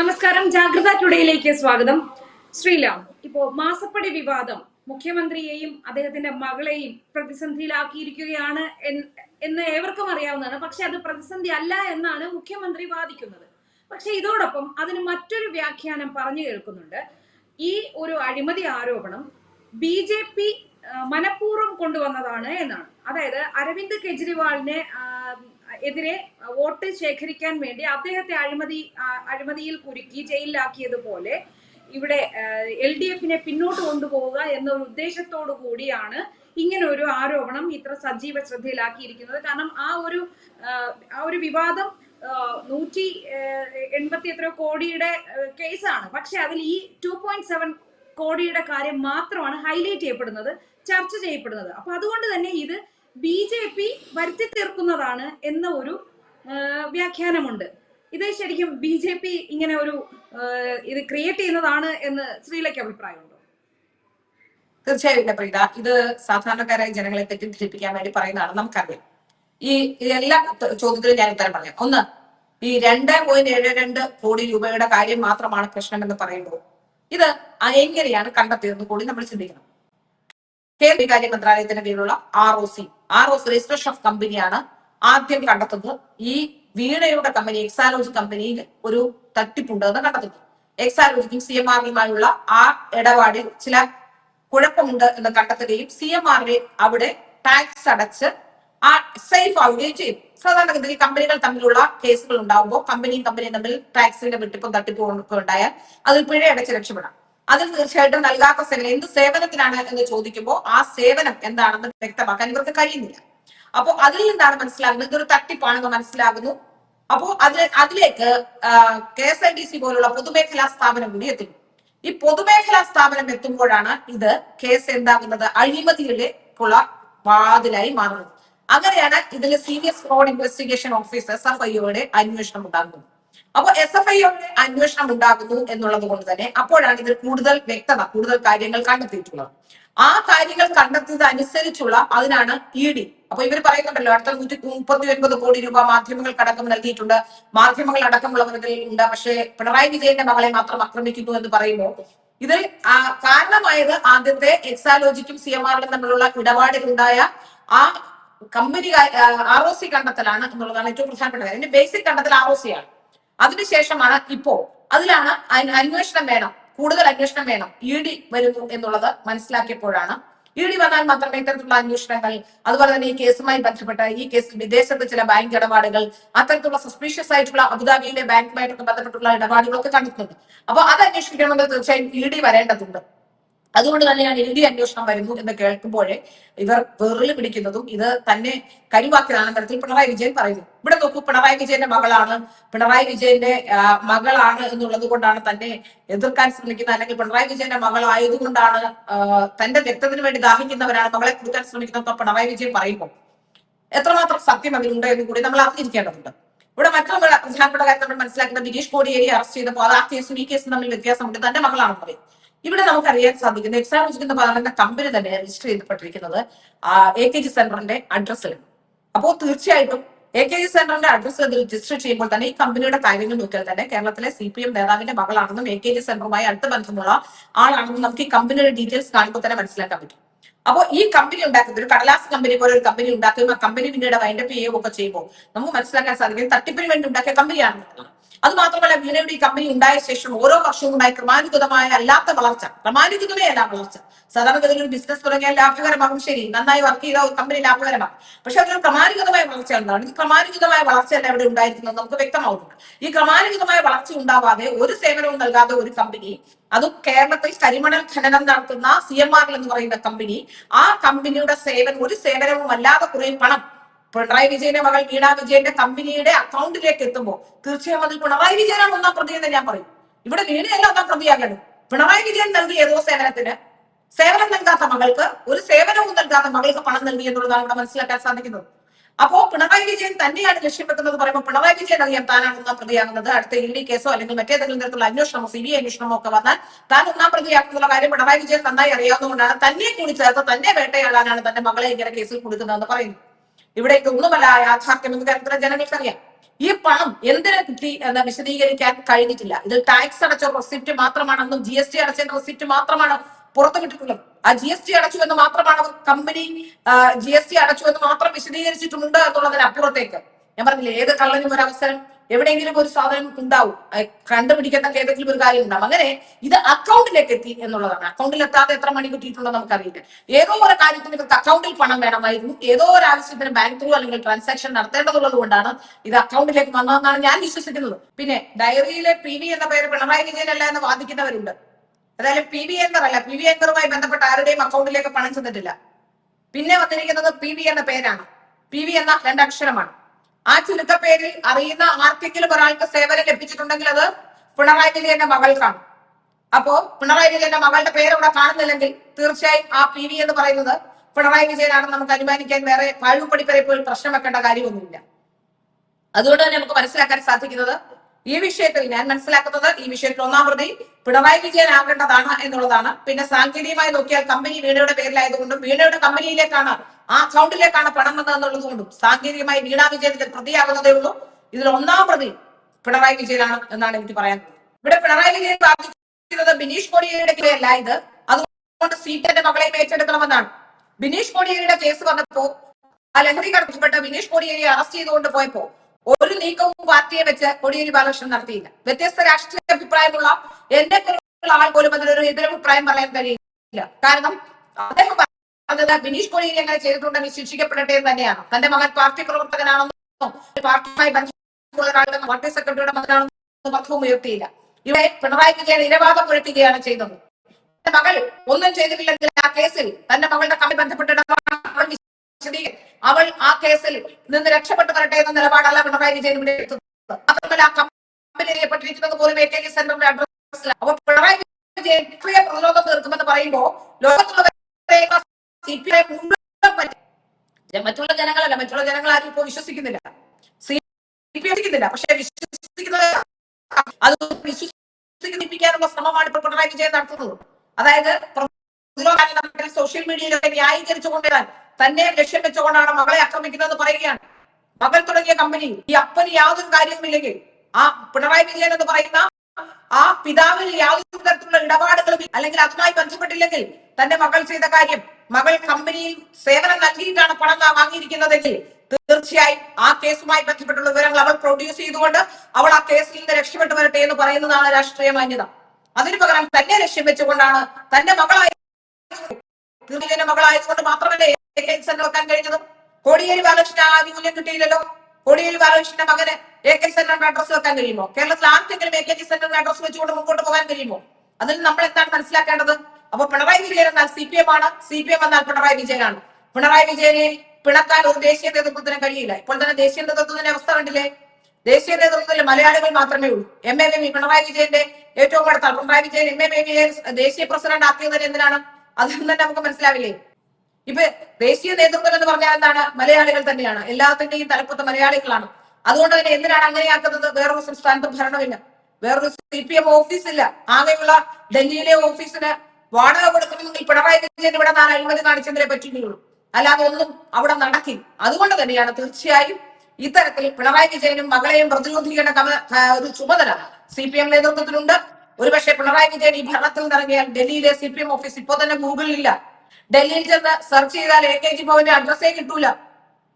നമസ്കാരം. ജാഗ്രത ടുഡേയിലേക്ക് സ്വാഗതം. ശ്രീലാം ഇപ്പോ മാസപ്പടി വിവാദം. മുഖ്യമന്ത്രിയെയും അദ്ദേഹത്തിന്റെ മകളെയും പ്രതിസന്ധിയിലാക്കിയിരിക്കുകയാണ് എന്ന് ഏവർക്കും അറിയാവുന്നതാണ്. പക്ഷെ അത് പ്രതിസന്ധി അല്ല എന്നാണ് മുഖ്യമന്ത്രി വാദിക്കുന്നത്. പക്ഷെ ഇതോടൊപ്പം അതിന് മറ്റൊരു വ്യാഖ്യാനം പറഞ്ഞു കേൾക്കുന്നുണ്ട്. ഈ ഒരു അഴിമതി ആരോപണം ബി ജെ പി മനഃപൂർവം കൊണ്ടുവന്നതാണ് എന്നാണ്. അതായത് അരവിന്ദ് കെജ്രിവാളിനെ എതിരെ വോട്ട് ശേഖരിക്കാൻ വേണ്ടി അദ്ദേഹത്തെ അഴിമതി അഴിമതിയിൽ കുരുക്കി ജയിലിലാക്കിയതുപോലെ ഇവിടെ എൽ ഡി എഫിനെ പിന്നോട്ട് കൊണ്ടുപോവുക എന്നൊരു ഉദ്ദേശത്തോടു കൂടിയാണ് ഇങ്ങനെ ഒരു ആരോപണം ഇത്ര സജീവ ശ്രദ്ധയിലാക്കിയിരിക്കുന്നത്. കാരണം ആ ഒരു ആ, ഒരു വിവാദം നൂറ്റി എൺപത്തി എത്ര കോടിയുടെ കേസാണ്. പക്ഷെ അതിൽ ഈ ടു പോയിന്റ് സെവൻ കോടിയുടെ കാര്യം മാത്രമാണ് ഹൈലൈറ്റ് ചെയ്യപ്പെടുന്നത് ചർച്ച ചെയ്യപ്പെടുന്നത്. അപ്പൊ അതുകൊണ്ട് തന്നെ ഇത് ബി ജെ പി വരുത്തി തീർക്കുന്നതാണ് എന്ന ഒരു വ്യാഖ്യാനമുണ്ട്. ഇത് ശരിക്കും ബി ജെ പി ഇങ്ങനെ ഒരു ഇത് ക്രിയേറ്റ് ചെയ്യുന്നതാണ് എന്ന് ശ്രീലയ്ക്ക് അഭിപ്രായമുണ്ടോ? തീർച്ചയായും പ്രീത. ഇത് സാധാരണക്കാരായ ജനങ്ങളെ തെറ്റിദ്ധരിപ്പിക്കാൻ വേണ്ടി പറയുന്നതാണ് നമുക്കറിയാം. ഈ എല്ലാ ചോദ്യത്തിലും ഞാൻ ഉത്തരം പറയാം. ഒന്ന് ഈ രണ്ട് പോയിന്റ് ഏഴ് രണ്ട് കോടി രൂപയുടെ കാര്യം മാത്രമാണ് പ്രശ്നമെന്ന് പറയുമ്പോൾ ഇത് എങ്ങനെയാണ് കണ്ടെത്തിയതെന്ന് കൂടി നമ്മൾ ചിന്തിക്കണം. കേന്ദ്ര കാര്യ മന്ത്രാലയത്തിന്റെ കീഴിലുള്ള R O C R O C registration of കമ്പനിയാണ് ആദ്യം കണ്ടെത്തുന്നത്. ഈ വീണയുടെ കമ്പനി എക്സാലോജി കമ്പനിയിൽ ഒരു തട്ടിപ്പുണ്ട് എന്ന് കണ്ടെത്തുന്നത് എക്സാലോജിക്കും സി എം ആറിനുമായുള്ള ആ ഇടപാടിൽ ചില കുഴപ്പമുണ്ട് എന്ന് കണ്ടെത്തുകയും സി എം ആറിൽ അവിടെ ടാക്സ് അടച്ച് ആ സേഫ് ആവുകയും ചെയ്യും. സാധാരണഗതിയിൽ കമ്പനികൾ തമ്മിലുള്ള കേസുകൾ ഉണ്ടാകുമ്പോൾ കമ്പനിയും കമ്പനിയും തമ്മിൽ ടാക്സിന്റെ വെട്ടിപ്പും തട്ടിപ്പും ഉണ്ടായാൽ അതിൽ പിഴയടച്ച് രക്ഷപ്പെടാം. അതിൽ തീർച്ചയായിട്ടും നൽകാത്ത സേവനം എന്ത് സേവനത്തിനാണ് എന്ന് ചോദിക്കുമ്പോൾ ആ സേവനം എന്താണെന്ന് വ്യക്തമാക്കാൻ ഇവർക്ക് കഴിയുന്നില്ല. അപ്പോൾ അതിൽ നിന്നാണ് മനസ്സിലാകുന്നത് ഇതൊരു തട്ടിപ്പാണെന്ന് മനസ്സിലാകുന്നു. അപ്പോ അതിൽ അതിലേക്ക് K S I D C പോലുള്ള പൊതുമേഖലാ സ്ഥാപനം കൂടി എത്തുന്നു. ഈ പൊതുമേഖലാ സ്ഥാപനം എത്തുമ്പോഴാണ് ഇത് കേസ് എന്താകുന്നത്? അഴിമതിയിലേക്കുള്ള വാതിലായി മാറുന്നത്. അങ്ങനെയാണ് ഇതിൽ senior fraud investigation officer S F അന്വേഷണം ഉണ്ടാകുന്നത്. അപ്പൊ എസ് എഫ് ഐയുടെ അന്വേഷണം ഉണ്ടാകുന്നു എന്നുള്ളത് കൊണ്ട് തന്നെ അപ്പോഴാണ് ഇതിൽ കൂടുതൽ വ്യക്തത കൂടുതൽ കാര്യങ്ങൾ കണ്ടെത്തിയിട്ടുള്ളത്. ആ കാര്യങ്ങൾ കണ്ടെത്തിയത് അനുസരിച്ചുള്ള അതിനാണ് ഇ ഡി അപ്പൊ ഇവർ പറയുന്നുണ്ടല്ലോ അടുത്ത നൂറ്റി മുപ്പത്തി ഒൻപത് കോടി രൂപ മാധ്യമങ്ങൾക്ക് അടക്കം നൽകിയിട്ടുണ്ട്. മാധ്യമങ്ങൾ അടക്കമുള്ളവരിൽ ഉണ്ട്. പക്ഷേ പിണറായി വിജയന്റെ മകളെ മാത്രം ആക്രമിക്കുന്നു എന്ന് പറയുമ്പോൾ ഇതിൽ കാരണമായത് ആദ്യത്തെ എക്സാലോജിക്കും സി എം ആറിലും തമ്മിലുള്ള ഇടപാടിലുണ്ടായ ആ കമ്പനി ആർ ഒ സി കണ്ടെത്തലാണ് എന്നുള്ളതാണ് ഏറ്റവും പ്രധാനപ്പെട്ട കാര്യം. ബേസിക് കണ്ടെത്തൽ ആർ ഒ സി ആണ്. അതിനുശേഷമാണ് ഇപ്പോ അതിലാണ് അന് അന്വേഷണം വേണം കൂടുതൽ അന്വേഷണം വേണം. ഇ ഡി വരുന്നു എന്നുള്ളത് മനസ്സിലാക്കിയപ്പോഴാണ്. ഇ ഡി വന്നാൽ മാത്രമേ ഇത്തരത്തിലുള്ള അന്വേഷണങ്ങൾ അതുപോലെ തന്നെ ഈ കേസുമായി ബന്ധപ്പെട്ട ഈ കേസിൽ വിദേശത്ത് ചില ബാങ്ക് ഇടപാടുകൾ അത്തരത്തിലുള്ള സസ്പീഷ്യസ് ആയിട്ടുള്ള അബുദാബിയിലെ ബാങ്കുമായിട്ടൊക്കെ ബന്ധപ്പെട്ടുള്ള ഇടപാടുകളൊക്കെ കണ്ടിട്ടുണ്ട് അപ്പൊ അത് അന്വേഷിക്കണമെങ്കിൽ തീർച്ചയായും ഇ ഡി വരേണ്ടതുണ്ട്. അതുകൊണ്ട് തന്നെയാണ് ഞാൻ എഴുതി അന്വേഷണം വരുന്നു എന്ന് കേൾക്കുമ്പോഴേ ഇവർ വെറിൽ പിടിക്കുന്നതും ഇത് തന്നെ കരിവാക്കലാണെന്ന തരത്തിൽ പിണറായി വിജയൻ പറയുന്നു. ഇവിടെ നോക്കൂ പിണറായി വിജയന്റെ മകളാണ്. പിണറായി വിജയന്റെ മകളാണ് എന്നുള്ളത് കൊണ്ടാണ് തന്നെ എതിർക്കാൻ ശ്രമിക്കുന്നത് അല്ലെങ്കിൽ പിണറായി വിജയന്റെ മകളായതുകൊണ്ടാണ് തന്റെ രക്തത്തിന് വേണ്ടി ദാഹിക്കുന്നവരാണ് മകളെ കൊടുക്കാൻ ശ്രമിക്കുന്നത് പിണറായി വിജയൻ പറയുമ്പോൾ. എത്രമാത്രം സത്യം അതിലുണ്ട് എന്ന് കൂടി നമ്മൾ അറിഞ്ഞിരിക്കേണ്ടതുണ്ട്. ഇവിടെ മറ്റൊരു പ്രധാനപ്പെട്ട കാര്യം നമ്മൾ മനസ്സിലാക്കുന്നത് ബിനീഷ് കോടിയേരി അറസ്റ്റ് ചെയ്തപ്പോൾ അത് ആ കേസും ഈ കേസും തമ്മിൽ വ്യത്യാസമുണ്ട്. തന്റെ മകളാണെന്ന് പറയും. ഇവിടെ നമുക്ക് അറിയാൻ സാധിക്കുന്നത് എക്സാം എന്ന് പറയുന്ന കമ്പനി തന്നെ രജിസ്റ്റർ ചെയ്യപ്പെട്ടിരിക്കുന്നത് എ കെ ജി സെന്ററിന്റെ അഡ്രസ്സിലാണ് അപ്പോൾ തീർച്ചയായിട്ടും എ കെ ജി സെന്ററിന്റെ അഡ്രസ്സ് രജിസ്റ്റർ ചെയ്യുമ്പോൾ തന്നെ ഈ കമ്പനിയുടെ കാര്യങ്ങൾ നോക്കിയാൽ തന്നെ കേരളത്തിലെ സി പി എം നേതാവിന്റെ മകളാണെന്നും എ കെ ജി സെന്ററുമായി അടുത്ത ബന്ധമുള്ള ആളാണെന്നും നമുക്ക് ഈ കമ്പനിയുടെ ഡീറ്റെയിൽസ് കാണുമ്പോൾ തന്നെ മനസ്സിലാക്കാൻ പറ്റും. അപ്പോൾ ഈ കമ്പനി ഉണ്ടാക്കുന്നത് ഒരു കടലാസ് കമ്പനി പോലെ ഒരു കമ്പനി ഉണ്ടാക്കുകയും ആ കമ്പനി പിന്നീട് വൈൻഡപ്പ് ചെയ്യുകയും ഒക്കെ ചെയ്യുമ്പോൾ നമുക്ക് മനസ്സിലാക്കാൻ സാധിക്കും തട്ടിപ്പിന് വേണ്ടി ഉണ്ടാക്കിയ കമ്പനിയാണെന്നുള്ളതാണ് അത് മാത്രമല്ല വീണയുടെ ഈ കമ്പനി ഉണ്ടായ ശേഷം ഓരോ വർഷവും ഉണ്ടായ ക്രമാനുഗതമായ അല്ലാത്ത വളർച്ച ക്രമാനുഗതമേ അല്ല വളർച്ച. സാധാരണഗതിയിൽ ഒരു ബിസിനസ് തുടങ്ങിയാൽ ലാഭകരമാകും ശരി. നന്നായി വർക്ക് ചെയ്ത ഒരു കമ്പനി ലാഭകരമാകും. പക്ഷെ അതൊരു ക്രമാനുഗതമായ വളർച്ച എന്താണ് ഇത് ക്രമാനുഗതമായ വളർച്ചയല്ല ഇവിടെ ഉണ്ടായിരിക്കുന്നത്. നമുക്ക് വ്യക്തമാവുന്നുണ്ട്. ഈ ക്രമാനുഗതമായ വളർച്ച ഉണ്ടാവാതെ ഒരു സേവനവും നൽകാതെ ഒരു കമ്പനി അതും കേരളത്തിൽ കരിമണൽ ഖനനം നടത്തുന്ന സി എം ആർ എന്ന് പറയുന്ന കമ്പനി ആ കമ്പനിയുടെ സേവനം ഒരു സേവനവും അല്ലാതെ കുറെ പണം പിണറായി വിജയന്റെ മകൾ വീണ വിജയന്റെ കമ്പനിയുടെ അക്കൗണ്ടിലേക്ക് എത്തുമ്പോൾ തീർച്ചയായും അതിൽ പിണറായി വിജയനാണ് ഒന്നാം പ്രതി എന്ന് ഞാൻ പറയും. ഇവിടെ വീണയല്ല ഒന്നാം പ്രതിയാകണം പിണറായി വിജയൻ നൽകിയ ഏതോ സേവനത്തിന് സേവനം നൽകാത്ത മകൾക്ക് ഒരു സേവനവും നൽകാത്ത മകൾക്ക് പണം നൽകി എന്നുള്ളതാണ് ഇവിടെ മനസ്സിലാക്കാൻ സാധിക്കുന്നത്. അപ്പോ പിണറായി വിജയൻ തന്നെയാണ് ലക്ഷ്യം പറയുമ്പോൾ പിണറായി വിജയൻ അറിയാം താനാണ് ഒന്നാം പ്രതിയാകുന്നത്. അടുത്ത ഇ ഡി കേസോ അല്ലെങ്കിൽ മറ്റേതെങ്കിലും തരത്തിലുള്ള അന്വേഷണമോ സി ബി ഐ അന്വേഷണമോ ഒക്കെ വന്നാൽ താൻ ഒന്നാം പ്രതിയാക്കുന്നുള്ള കാര്യം പിണറായി വിജയൻ നന്നായി അറിയാവുന്നതുകൊണ്ടാണ് തന്നെ കൂടി ചേർത്ത് തന്നെ വേട്ടയാടാനാണ് തന്റെ മകളെ ഇങ്ങനെ കേസിൽ കൊടുക്കുന്നതെന്ന് പറയുന്നത്. ഇവിടെ ഒന്നുമല്ല യാഥാർത്ഥ്യം എന്ന് കേരളത്തിലെ ജനങ്ങൾക്കറിയാം. ഈ പണം എന്തിനെ കിട്ടി എന്ന് വിശദീകരിക്കാൻ കഴിഞ്ഞിട്ടില്ല. ഇതിൽ ടാക്സ് അടച്ച റെസിപ്റ്റ് മാത്രമാണെന്നും ജി എസ് ടി അടച്ചതിന്റെ റെസിപ്റ്റ് മാത്രമാണ് പുറത്തു കിട്ടിയിട്ടുള്ളത്. ആ ജി എസ് ടി അടച്ചു എന്ന് മാത്രമാണ് അവർ കമ്പനി ജി എസ് ടി അടച്ചു എന്ന് മാത്രം വിശദീകരിച്ചിട്ടുണ്ട് എന്നുള്ളതിന് അപ്പുറത്തേക്ക് ഞാൻ പറഞ്ഞില്ലേ ഏത് കള്ളനും ഒരു അവസരം എവിടെയെങ്കിലും ഒരു സാധനം ഉണ്ടാവും. കണ്ടുപിടിക്കത്തക്ക ഏതെങ്കിലും ഒരു കാര്യം ഉണ്ടാവും. അങ്ങനെ ഇത് അക്കൗണ്ടിലേക്ക് എത്തി എന്നുള്ളതാണ്. അക്കൗണ്ടിൽ എത്താതെ എത്ര മണി കിട്ടിയിട്ടുണ്ടോ നമുക്കറിയില്ല. ഏതോ ഒരു കാര്യത്തിന് ഇവർക്ക് അക്കൗണ്ടിൽ പണം വേണമായിരുന്നു. ഏതോ ഒരു ആവശ്യത്തിന് ബാങ്ക് ത്രൂ അല്ലെങ്കിൽ ട്രാൻസാക്ഷൻ നടത്തേണ്ടതുള്ളത് കൊണ്ടാണ് ഇത് അക്കൗണ്ടിലേക്ക് വന്നതെന്നാണ് ഞാൻ വിശ്വസിക്കുന്നത്. പിന്നെ ഡയറിയിലെ പി വി എന്ന പേര് പിണറായി വിജയനല്ല എന്ന് വാദിക്കുന്നവരുണ്ട്. അതായത് പി വി എൻകർ അല്ല. പി വി എൻകറുമായി ബന്ധപ്പെട്ട ആരുടെയും അക്കൗണ്ടിലേക്ക് പണം ചെന്നിട്ടില്ല. പിന്നെ വന്നിരിക്കുന്നത് പി വി എന്ന പേരാണ്. പി വി എന്ന രണ്ടക്ഷരമാണ്. ആ ചുരുക്കപ്പേരിൽ അറിയുന്ന ആർക്കെങ്കിലും ഒരാൾക്ക് സേവനം ലഭിച്ചിട്ടുണ്ടെങ്കിൽ അത് പിണറായി വിജയന്റെ മകൾക്കാണ്. അപ്പോ പിണറായി വിജയന്റെ മകളുടെ പേര് ഇവിടെ കാണുന്നില്ലെങ്കിൽ തീർച്ചയായും ആ പി വി എന്ന് പറയുന്നത് പിണറായി വിജയനാണെന്ന് നമുക്ക് അനുമാനിക്കാൻ വേറെ പാഴുപടിപ്പരെ പോയി പ്രശ്നം വെക്കേണ്ട കാര്യമൊന്നുമില്ല. അതുകൊണ്ട് തന്നെ നമുക്ക് മനസ്സിലാക്കാൻ സാധിക്കുന്നത് ഈ വിഷയത്തിൽ ഞാൻ മനസ്സിലാക്കുന്നത് ഈ വിഷയത്തിൽ ഒന്നാം പ്രതി പിണറായി വിജയൻ ആകേണ്ടതാണ് എന്നുള്ളതാണ്. പിന്നെ സാങ്കേതികമായി നോക്കിയാൽ കമ്പനി വീണയുടെ പേരിലായതുകൊണ്ടും വീണയുടെ കമ്പനിയിലേക്കാണ് ആ അക്കൗണ്ടിലേക്കാണ് പണം വന്നത് എന്നുള്ളത് കൊണ്ടും സാങ്കേതികമായി വീണ വിജയത്തിന്റെ പ്രതിയാകുന്നതേ ഉള്ളൂ. ഇതിൽ ഒന്നാം പ്രതി പിണറായി വിജയനാണ് എന്നാണ് എനിക്ക് പറയാൻ ഇവിടെ പിണറായി വിജയൻ പ്രാർത്ഥിക്കുന്നത് ബിനീഷ് കോടിയേരിയുടെ കീഴിലല്ല ഇത്. അതുകൊണ്ട് സീറ്റിന്റെ മകളെയും ഏറ്റെടുക്കണമെന്നാണ്. ബിനീഷ് കോടിയേരിയുടെ കേസ് വന്നപ്പോ ആ ലഹരി കടത്തിപ്പെട്ട ബിനീഷ് കോടിയേരി അറസ്റ്റ് ചെയ്തുകൊണ്ട് പോയപ്പോ ഒരു നീക്കവും പാർട്ടിയെ വെച്ച് കോടിയേരി ബാലകൃഷ്ണൻ നടത്തിയില്ല. വ്യത്യസ്ത രാഷ്ട്രീയ അഭിപ്രായമുള്ള എന്നെ ആൾ പോലും അതിലൊരു എതിരഭിപ്രായം പറയാൻ കഴിയില്ല. കാരണം അദ്ദേഹം പറഞ്ഞത് ബിനീഷ് കോടിയേരി അങ്ങനെ ചെയ്തിട്ടുണ്ടെങ്കിൽ ശിക്ഷിക്കപ്പെടട്ടെ എന്ന് തന്നെയാണ്. തന്റെ മകൻ പാർട്ടി പ്രവർത്തകനാണെന്നും പാർട്ടിയുമായി ബന്ധമുള്ള പാർട്ടി സെക്രട്ടറിയുടെ മകനാണെന്നും അർത്ഥവും ഉയർത്തിയില്ല. ഇവിടെ പിണറായി വിജയൻ ഇരവാദം പുഴത്തുകയാണ് ചെയ്തത്. മകൾ ഒന്നും ചെയ്തിട്ടില്ലെങ്കിൽ ആ കേസിൽ തന്റെ മകളുടെ കമ്മി ബന്ധപ്പെട്ട ഇടപാട് അവൾ ആ കേസിൽ നിന്ന് രക്ഷപ്പെട്ടു വരട്ടെ എന്ന നിലപാടല്ല പിണറായി വിജയൻ മുന്നേറ്റുന്നത് മാത്രമല്ല കമ്പനി അറിയപ്പെട്ടിരിക്കുന്നത് പോലും എ കെ ജി സെന്ററിന്റെ അഡ്രസ്സിൽ അപ്പൊ പിണറായി വിജയൻ രാഷ്ട്രീയ പ്രതിരോധം തീർക്കുമെന്ന് പറയുമ്പോ ലോകത്തുള്ള സി പി ഐ. മറ്റുള്ള ജനങ്ങളല്ല മറ്റുള്ള ജനങ്ങൾ ആരും ഇപ്പൊ വിശ്വസിക്കുന്നില്ല സി പി ഐ പക്ഷെ വിശ്വസിക്കുന്നത് അത് വിശ്വസിപ്പിക്കാനുള്ള ശ്രമമാണ് ഇപ്പോൾ പിണറായി വിജയൻ നടത്തുന്നത്. അതായത് സോഷ്യൽ മീഡിയയിലൊക്കെ ന്യായീകരിച്ചുകൊണ്ടിരാൻ തന്നെ ലക്ഷ്യം വെച്ചുകൊണ്ടാണ് മകളെ ആക്രമിക്കുന്നത് പറയുകയാണ്. മകൾ തുടങ്ങിയ കമ്പനി ഈ അപ്പന് യാതൊരു കാര്യവുമില്ലെങ്കിൽ ആ പിണറായി വിജയൻ എന്ന് പറയുന്ന ആ പിതാവിന് യാതൊരു തരത്തിലുള്ള ഇടപാടുകളും അല്ലെങ്കിൽ അതുമായി ബന്ധപ്പെട്ടില്ലെങ്കിൽ തന്റെ മകൾ ചെയ്ത കാര്യം മകൾ കമ്പനിയിൽ സേവനം നൽകിയിട്ടാണ് പണം വാങ്ങിയിരിക്കുന്നതെങ്കിൽ തീർച്ചയായും ആ കേസുമായി ബന്ധപ്പെട്ടുള്ള വിവരങ്ങൾ അവൾ പ്രൊഡ്യൂസ് ചെയ്തുകൊണ്ട് അവൾ ആ കേസിൽ നിന്ന് രക്ഷപ്പെട്ടു വരട്ടെ എന്ന് പറയുന്നതാണ് രാഷ്ട്രീയ മാന്യത. അതിനു പകരം തന്നെ ലക്ഷ്യം വെച്ചുകൊണ്ടാണ് തന്റെ മകളായ മകളായതുകൊണ്ട് മാത്രമല്ലേ വെക്കാൻ കഴിഞ്ഞത് കോടിയേരി ബാലകൃഷ്ണൻ ആനുകൂല്യം കിട്ടിയില്ലല്ലോ. കോടിയേരി ബാലകൃഷ്ണന്റെ മകന് എ കെ സെന്ററിന്റെ അഡ്രസ് വെക്കാൻ കഴിയുമോ? കേരളത്തിൽ ആർക്കെങ്കിലും എ കെ ജി സെന്ററിന്റെ അഡ്രസ് വെച്ചുകൊണ്ട് മുമ്പോട്ട് പോകാൻ കഴിയുമോ? അതിൽ നമ്മൾ എന്താണ് മനസ്സിലാക്കേണ്ടത്? അപ്പൊ പിണറായി വിജയൻ എന്നാൽ സി പി എം ആണ്. സി പി എം എന്നാൽ പിണറായി വിജയനാണ്. പിണറായി വിജയനെ പിണക്കാൻ ഒരു ദേശീയ നേതൃത്വത്തിന് കഴിയില്ല. ഇപ്പോൾ തന്നെ ദേശീയ നേതൃത്വത്തിന്റെ അവസ്ഥ കണ്ടില്ലേ? ദേശീയ നേതൃത്വത്തിൽ മലയാളികൾ മാത്രമേ ഉള്ളൂ. എം എ ബേബി പിണറായി വിജയന്റെ ഏറ്റവും അടുത്ത പിണറായി വിജയൻ എം എ ദേശീയ പ്രസിഡന്റ് ആക്കിയത് എന്തിനാണ്? അതൊന്നും തന്നെ നമുക്ക് മനസ്സിലാവില്ലേ? ഇപ്പൊ ദേശീയ നേതൃത്വം എന്ന് പറഞ്ഞാൽ എന്താണ്? മലയാളികൾ തന്നെയാണ്. എല്ലാത്തിന്റെയും തലപ്പത്ത് മലയാളികളാണ്. അതുകൊണ്ട് തന്നെ എന്തിനാണ് അങ്ങനെയാക്കുന്നത്? വേറൊരു സംസ്ഥാനത്ത് ഭരണമില്ല. വേറൊരു സി പി എം ഇല്ല. ആകെയുള്ള ഡൽഹിയിലെ ഓഫീസിന് വാടക കൊടുക്കണമെങ്കിൽ പിണറായി വിജയൻ ഇവിടെ നാല് അഴിമതി കാണിച്ചതിനെ പറ്റിയുള്ളൂ. അല്ലാതെ ഒന്നും അവിടെ നടക്കി അതുകൊണ്ട് തന്നെയാണ് തീർച്ചയായും ഇത്തരത്തിൽ പിണറായി വിജയനും മകളെയും പ്രതിരോധിക്കേണ്ട ഒരു ചുമതല സി പി എം നേതൃത്വത്തിലുണ്ട്. ഒരുപക്ഷെ പിണറായി വിജയൻ ഈ ഭരണത്തിൽ നിന്നിറങ്ങിയാൽ ഡൽഹിയിലെ സി പി എം ഓഫീസ് ഇപ്പോ തന്നെ ഗൂഗിളിലില്ല ഡൽഹിയിൽ ചെന്ന് സെർച്ച് ചെയ്താൽ എ കെ ജി ഭവന്റെ അഡ്രസ്സേ കിട്ടൂല.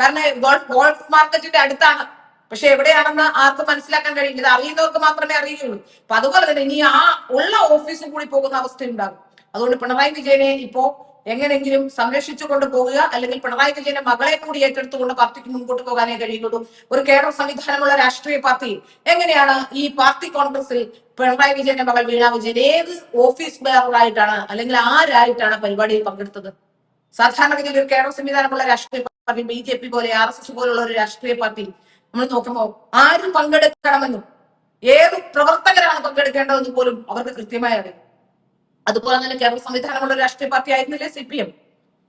കാരണം ഗോൾഫ് ഗോൾഫ് മാർക്കറ്റിന്റെ അടുത്താണ്. പക്ഷെ എവിടെയാണെന്ന് ആർക്കും മനസ്സിലാക്കാൻ കഴിയില്ല. ഇത് അറിയുന്നവർക്ക് മാത്രമേ അറിയുകയുള്ളൂ. അപ്പൊ അതുപോലെ തന്നെ ഇനി ആ ഉള്ള ഓഫീസും കൂടി പോകുന്ന അവസ്ഥ ഉണ്ടാകും. അതുകൊണ്ട് പിണറായി വിജയനെ ഇപ്പോ എങ്ങനെങ്കിലും സംരക്ഷിച്ചു കൊണ്ട് പോവുക അല്ലെങ്കിൽ പിണറായി വിജയന്റെ മകളെ കൂടി ഏറ്റെടുത്തുകൊണ്ട് പാർട്ടിക്ക് മുൻപോട്ട് പോകാനേ കഴിയുള്ളൂ ഒരു കേരള സംവിധാനമുള്ള രാഷ്ട്രീയ പാർട്ടി എങ്ങനെയാണ് ഈ പാർട്ടി കോൺഗ്രസിൽ പിണറായി വിജയന്റെ മകൾ വീണ വിജയൻ ഏത് ഓഫീസ് ബെയറായിട്ടാണ് അല്ലെങ്കിൽ ആരായിട്ടാണ് പരിപാടിയിൽ പങ്കെടുത്തത്? സാധാരണഗതിയിൽ ഒരു കേരള സംവിധാനമുള്ള രാഷ്ട്രീയ പാർട്ടി ബി ജെ പി പോലെ ആർ എസ് എസ് പോലുള്ള ഒരു രാഷ്ട്രീയ പാർട്ടി നമ്മൾ നോക്കുമ്പോൾ ആരും പങ്കെടുക്കണമെന്നും ഏത് പ്രവർത്തകരാണ് പങ്കെടുക്കേണ്ടതെന്ന് പോലും അവർക്ക് കൃത്യമായി അറിയാം. അതുപോലെ തന്നെ കേരള സംവിധാനമുള്ള രാഷ്ട്രീയ പാർട്ടി ആയിരുന്നില്ലേ സി പി എം?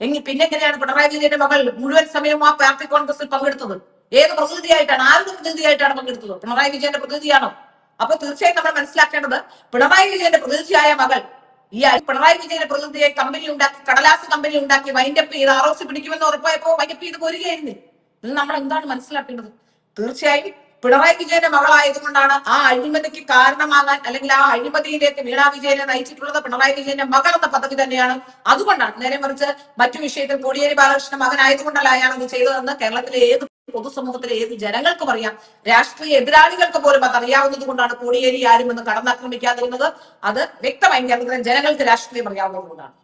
എങ്കിൽ പിന്നെ എങ്ങനെയാണ് പിണറായി വിജയന്റെ മകൾ മുഴുവൻ സമയവും ആ പാർട്ടി കോൺഗ്രസിൽ പങ്കെടുത്തത്? ഏത് പ്രതിനിധിയായിട്ടാണ് ആരുടെ പ്രതിനിധിയായിട്ടാണ് പങ്കെടുത്തത്? പിണറായി വിജയന്റെ പ്രതിനിധിയാണോ? അപ്പൊ തീർച്ചയായും നമ്മൾ മനസ്സിലാക്കേണ്ടത് പിണറായി വിജയന്റെ പ്രതിനിധിയായ മകൾ ഈ പിണറായി വിജയന്റെ പ്രതിനിധിയായി കമ്പനി ഉണ്ടാക്കി കടലാസ് കമ്പനി ഉണ്ടാക്കി വൈൻഡപ്പ് ചെയ്ത് ആർ ഒ സി പിടിക്കുമെന്ന് ഉറപ്പായപ്പോ വൈൻഡപ്പ് ചെയ്ത് പോരുകയായിരുന്നു ഇത് നമ്മൾ എന്താണ് മനസ്സിലാക്കേണ്ടത്? തീർച്ചയായും പിണറായി വിജയന്റെ മകളായതുകൊണ്ടാണ് ആ അഴിമതിക്ക് കാരണമാകാൻ അല്ലെങ്കിൽ ആ അഴിമതിയിലേക്ക് വീണാ വിജയനെ നയിച്ചിട്ടുള്ളത് പിണറായി വിജയന്റെ മകൾ എന്ന പദ്ധതി തന്നെയാണ്. അതുകൊണ്ടാണ് നേരെ മറിച്ച് മറ്റു വിഷയത്തിൽ കോടിയേരി ബാലകൃഷ്ണൻ മകനായതുകൊണ്ടല്ല അയാൾ അത് ചെയ്തതെന്ന് കേരളത്തിലെ ഏത് പൊതുസമൂഹത്തിലെ ഏത് ജനങ്ങൾക്കും അറിയാം. രാഷ്ട്രീയ എതിരാളികൾക്ക് പോലും അത് അറിയാവുന്നത് കൊണ്ടാണ് കോടിയേരി ആരും എന്ന് കടന്നാക്രമിക്കാതിരുന്നത്. അത് വ്യക്തമായി ജനങ്ങൾക്ക് രാഷ്ട്രീയം അറിയാവുന്നത് കൊണ്ടാണ്.